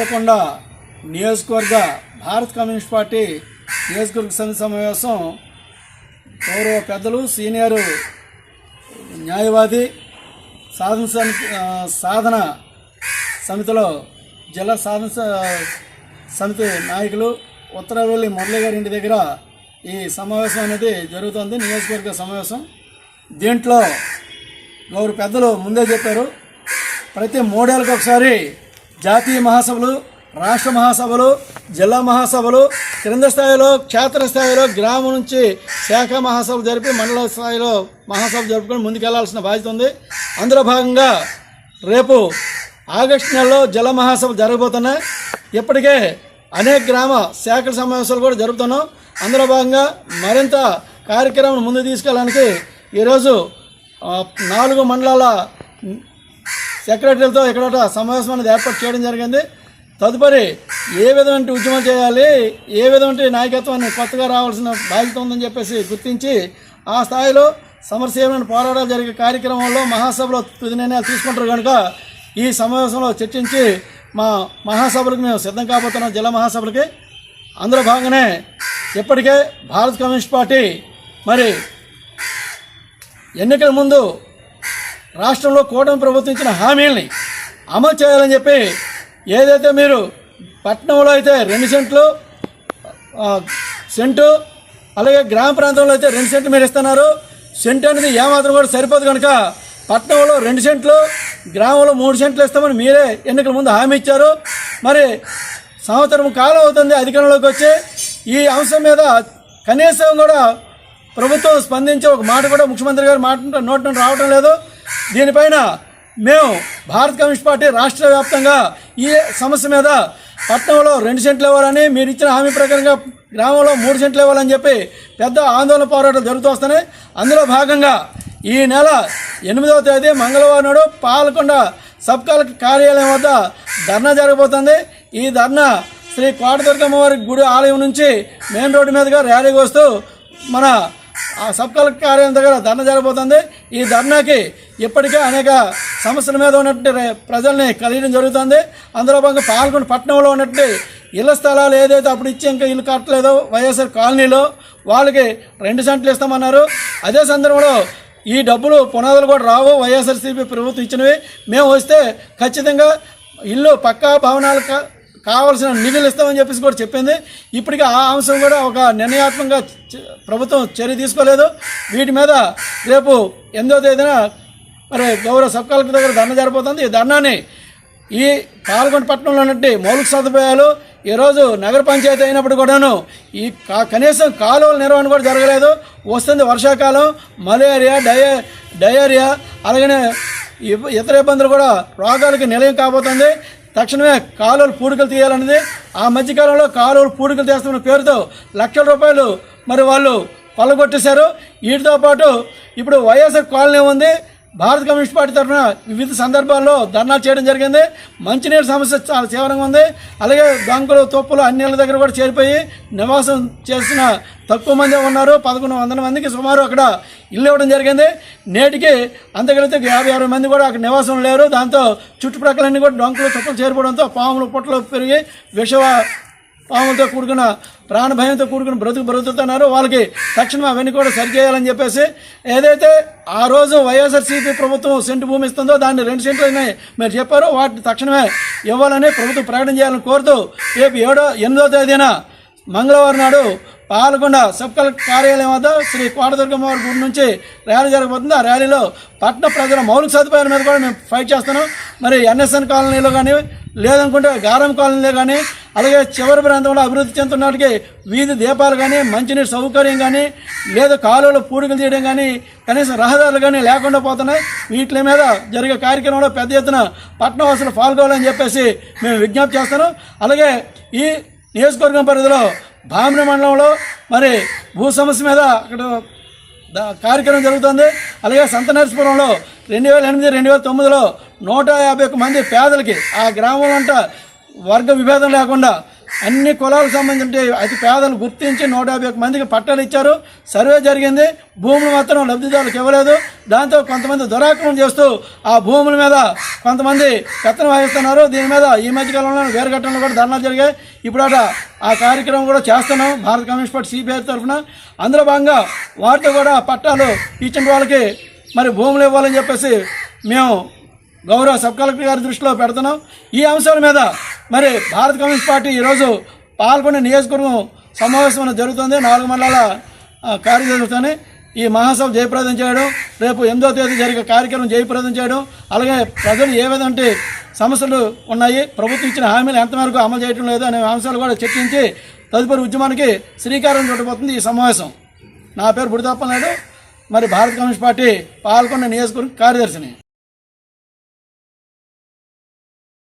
పాలకొండ నియోజకవర్గ Bharat communist party నియోజకవర్గ సమితి సమావేశం గౌరవ పెద్దలు సీనియర్ న్యాయవాది సాధన సాధన సమితిలో జిల్లా సాధన సమితి నాయకులు ఉత్తరవెల్లి మురళి గారి ఇంటి దగ్గర ఈ సమావేశం అనేది జరుగుతుంది నియోజకవర్గ సమావేశం. దీంట్లో గౌరవ పెద్దలు ముందే చెప్పారు. ప్రతి మూడేళ్ళకి ఒకసారి జాతీయ మహాసభలు రాష్ట్ర మహాసభలు జిల్లా మహాసభలు క్రింద స్థాయిలో క్షేత్ర స్థాయిలో గ్రామం నుంచి శాఖ మహాసభలు జరిపి మండల స్థాయిలో మహాసభ జరుపుకొని ముందుకెళ్ళాల్సిన బాధ్యత ఉంది. అందులో భాగంగా రేపు ఆగస్టు నెలలో జల మహాసభ జరగబోతున్నాయి. ఇప్పటికే అనేక గ్రామ శాఖల సమావేశాలు కూడా జరుపుతున్నాం. అందులో భాగంగా మరింత కార్యక్రమం ముందు తీసుకెళ్ళడానికి ఈరోజు నాలుగు మండలాల సెక్రటరీలతో ఇక్కడ సమావేశం అనేది ఏర్పాటు చేయడం జరిగింది. తదుపరి ఏ విధమైన ఉద్యమం చేయాలి ఏ విధమైన నాయకత్వాన్ని కొత్తగా రావాల్సిన బాధ్యత ఉందని చెప్పేసి గుర్తించి ఆ స్థాయిలో సమరసేవమైన పోరాటాలు జరిగే కార్యక్రమంలో మహాసభలో తుది నిర్ణయాలు తీసుకుంటారు కనుక ఈ సమావేశంలో చర్చించి మా మహాసభలకు మేము సిద్ధం కాబోతున్నాం జిల్లా మహాసభలకి. అందులో భాగంగానే ఇప్పటికే భారత కమ్యూనిస్ట్ పార్టీ మరి ఎన్నికల ముందు రాష్ట్రంలో కూటమి ప్రభుత్వం ఇచ్చిన హామీల్ని అమలు చేయాలని చెప్పి ఏదైతే మీరు పట్టణంలో అయితే రెండు సెంట్లు సెంటు అలాగే గ్రామ ప్రాంతంలో అయితే రెండు సెంట్లు మీరు ఇస్తున్నారు. సెంటు అనేది ఏమాత్రం కూడా సరిపోదు కనుక పట్టణంలో రెండు సెంట్లు గ్రామంలో మూడు సెంట్లు ఇస్తామని మీరే ఎన్నికల ముందు హామీ ఇచ్చారు. మరి సంవత్సరం కాలం అవుతుంది అధికారంలోకి వచ్చి ఈ అంశం మీద కనీసం కూడా ప్రభుత్వం స్పందించి ఒక మాట కూడా ముఖ్యమంత్రి గారు మాట నోట్ రావడం లేదు. దీనిపైన మేము భారత కమ్యూనిస్ట్ పార్టీ రాష్ట్ర వ్యాప్తంగా ఈ సమస్య మీద పట్టణంలో రెండు సెంట్లు ఇవ్వాలని మీరు ఇచ్చిన హామీ ప్రకారంగా గ్రామంలో మూడు సెంట్లు ఇవ్వాలని చెప్పి పెద్ద ఆందోళన పోరాటాలు జరుగుతూ వస్తున్నాయి. అందులో భాగంగా ఈ నెల ఎనిమిదవ తేదీ మంగళవారం నాడు పాలకొండ సబ్ కలెక్టర్ కార్యాలయం వద్ద ధర్నా జరగబోతుంది. ఈ ధర్నా శ్రీ కోటదుర్గమ్మవారి గుడి ఆలయం నుంచి మెయిన్ రోడ్డు మీదుగా ర్యాలీకి వస్తూ మన సబ్ కలెక్టర్ కార్యాలయం దగ్గర ధర్నా జరగబోతుంది. ఈ ధర్నాకి ఇప్పటికే అనేక సమస్యల మీద ఉన్నటువంటి ప్రజల్ని కలియడం జరుగుతుంది. అందులో భాగంగా పాల్గొని పట్టణంలో ఉన్నటువంటి ఇళ్ళ స్థలాలు ఏదైతే అప్పుడు ఇచ్చి ఇంకా ఇల్లు కట్టలేదో వైఎస్ఆర్ కాలనీలో వాళ్ళకి రెండు సెంట్లు ఇస్తామన్నారు. అదే సందర్భంలో ఈ డబ్బులు పునాదులు కూడా రావు. వైఎస్ఆర్సీపీ ప్రభుత్వం ఇచ్చినవి. మేము వస్తే ఖచ్చితంగా ఇల్లు పక్కా భవనాలు కావాల్సిన నిధులు ఇస్తామని చెప్పేసి కూడా చెప్పింది. ఇప్పటికీ ఆ అంశం కూడా ఒక నిర్ణయాత్మకంగా ప్రభుత్వం చర్య తీసుకోలేదు. వీటి మీద రేపు ఎనిమిదో తేదీన మరి గౌరవ సబ్ కలెక్టర్ దగ్గర ధర్నా జరిపోతుంది. ఈ ధర్నాని ఈ పాల్గొండ పట్టణంలో ఉన్నట్టు మౌలిక సదుపాయాలు ఈరోజు నగర పంచాయతీ అయినప్పుడు కూడాను ఈ కనీసం కాలువల నిర్వహణ కూడా జరగలేదు. వస్తుంది వర్షాకాలం మలేరియా డయా డయేరియా అలాగనే ఇతర ఇబ్బందులు కూడా రోగాలకి నిలయం కాబోతుంది. తక్షణమే కాలువలు పూడికలు తీయాలన్నది ఆ మధ్యకాలంలో కాలువలు పూడికలు తీస్తున్న పేరుతో లక్షల రూపాయలు మరి వాళ్ళు పలగొట్టేశారు. వీటితో పాటు ఇప్పుడు వైఎస్ఆర్ కాలనీ ఉంది. భారత కమ్యూనిస్ట్ పార్టీ తరఫున వివిధ సందర్భాల్లో ధర్నా చేయడం జరిగింది. మంచినీరు సమస్య చాలా తీవ్రంగా ఉంది. అలాగే బంకులు తొప్పులు అన్ని ఇళ్ళ దగ్గర కూడా చేరిపోయి నివాసం చేసిన తక్కువ మంది ఉన్నారు. పదకొండు వందల మందికి సుమారు అక్కడ ఇల్లు ఇవ్వడం జరిగింది. నేటికి అంతకలితే యాభై అరవై మంది కూడా అక్కడ నివాసం లేరు. దాంతో చుట్టుప్రక్కలన్నీ కూడా డొంకలు తొక్కలు చేరిపోవడంతో పాములు పుట్టలు పెరిగి విష పాములతో కూడుకున్న ప్రాణభయంతో కూడుకున్న బ్రతుకు బ్రతుకుతున్నారు వాళ్ళకి తక్షణం అవన్నీ కూడా సరిచేయాలని చెప్పేసి ఏదైతే ఆ రోజు వైఎస్ఆర్సీపీ ప్రభుత్వం సెంటు భూమి ఇస్తుందో దాన్ని రెండు సెంట్లు మీరు చెప్పారు వాటిని తక్షణమే ఇవ్వాలని ప్రభుత్వం ప్రకటన చేయాలని కోరుతూ రేపు ఏడో ఎనిమిదో తేదీన మంగళవారం నాడు పాల్గొండ సబ్ కలెక్టర్ కార్యాలయం వద్ద శ్రీ కోటదుర్గమ్మ వారి గుడి నుంచి ర్యాలీ జరగబోతుంది. ఆ ర్యాలీలో పట్టణ ప్రజల మౌలిక సదుపాయాల మీద కూడా మేము ఫైట్ చేస్తున్నాం. మరి ఎన్ఎస్ఎన్ కాలనీలో కానీ లేదనుకుంటే గారం కాలనీలో కానీ అలాగే చివరి ప్రాంతంలో అభివృద్ధి చెందుతున్నటికి వీధి దీపాలు కానీ మంచినీటి సౌకర్యం కానీ లేదా కాలువలో పూడికలు తీయడం కానీ కనీసం రహదారులు కానీ లేకుండా పోతున్నాయి. వీటి మీద జరిగే కార్యక్రమంలో పెద్ద ఎత్తున పట్టణవాసులు పాల్గొనాలని చెప్పేసి మేము విజ్ఞప్తి చేస్తున్నాం. అలాగే ఈ నియోజకవర్గం పరిధిలో భామిని మండలంలో మరి భూ సమస్య మీద అక్కడ కార్యక్రమం జరుగుతుంది. అలాగే సంతనరసపురంలో రెండు వేల ఎనిమిది రెండు వేల తొమ్మిదిలో నూట యాభై ఒక్క మంది పేదలకి ఆ గ్రామం అంట వర్గ విభేదం లేకుండా అన్ని కులాలకు సంబంధించి అతి పేదలు గుర్తించి నూట యాభై మందికి పట్టాలు ఇచ్చారు. సర్వే జరిగింది. భూములు మాత్రం లబ్ధిదారులకు ఇవ్వలేదు. దాంతో కొంతమంది దురాక్రమణ చేస్తూ ఆ భూముల మీద కొంతమంది పెత్తనం వహిస్తున్నారు దీని మీద ఈ మధ్యకాలంలో వేరుఘట్టంలో కూడా ధర్నాలు జరిగాయి. ఇప్పుడట ఆ కార్యక్రమం కూడా చేస్తున్నాం. భారత కమ్యూనిస్ట్ పార్టీ సిపిఐ తరఫున. అందులో భాగంగా వారితో కూడా పట్టాలు ఇచ్చిన వాళ్ళకి మరి భూములు ఇవ్వాలని చెప్పేసి మేము గౌరవ సబ్ కలెక్టర్ గారి దృష్టిలో పెడుతున్నాం. ఈ అంశాల మీద మరి భారత కమ్యూనిస్ట్ పార్టీ ఈరోజు పాల్గొనే నియోజకవర్గం సమావేశం అనేది జరుగుతుంది. నాలుగు మండలాల ఆ, జరుగుతుంది ఈ మహాసభ జయప్రదం చేయడం రేపు ఎనిమిదో తేదీ జరిగే కార్యక్రమం జయప్రదం చేయడం అలాగే ప్రజలు ఏ విధంటే సమస్యలు ఉన్నాయి ప్రభుత్వం ఇచ్చిన హామీలు ఎంతవరకు అమలు చేయడం లేదు అనే అంశాలు కూడా చర్చించి తదుపరి ఉద్యమానికి శ్రీకారం చుట్టబోతుంది ఈ సమావేశం. నా పేరు బుడిదప్ప నాయుడు. మరి భారత కమ్యూనిస్ట్ పార్టీ పాల్గొన్న నియోజకవర్గ కార్యదర్శిని.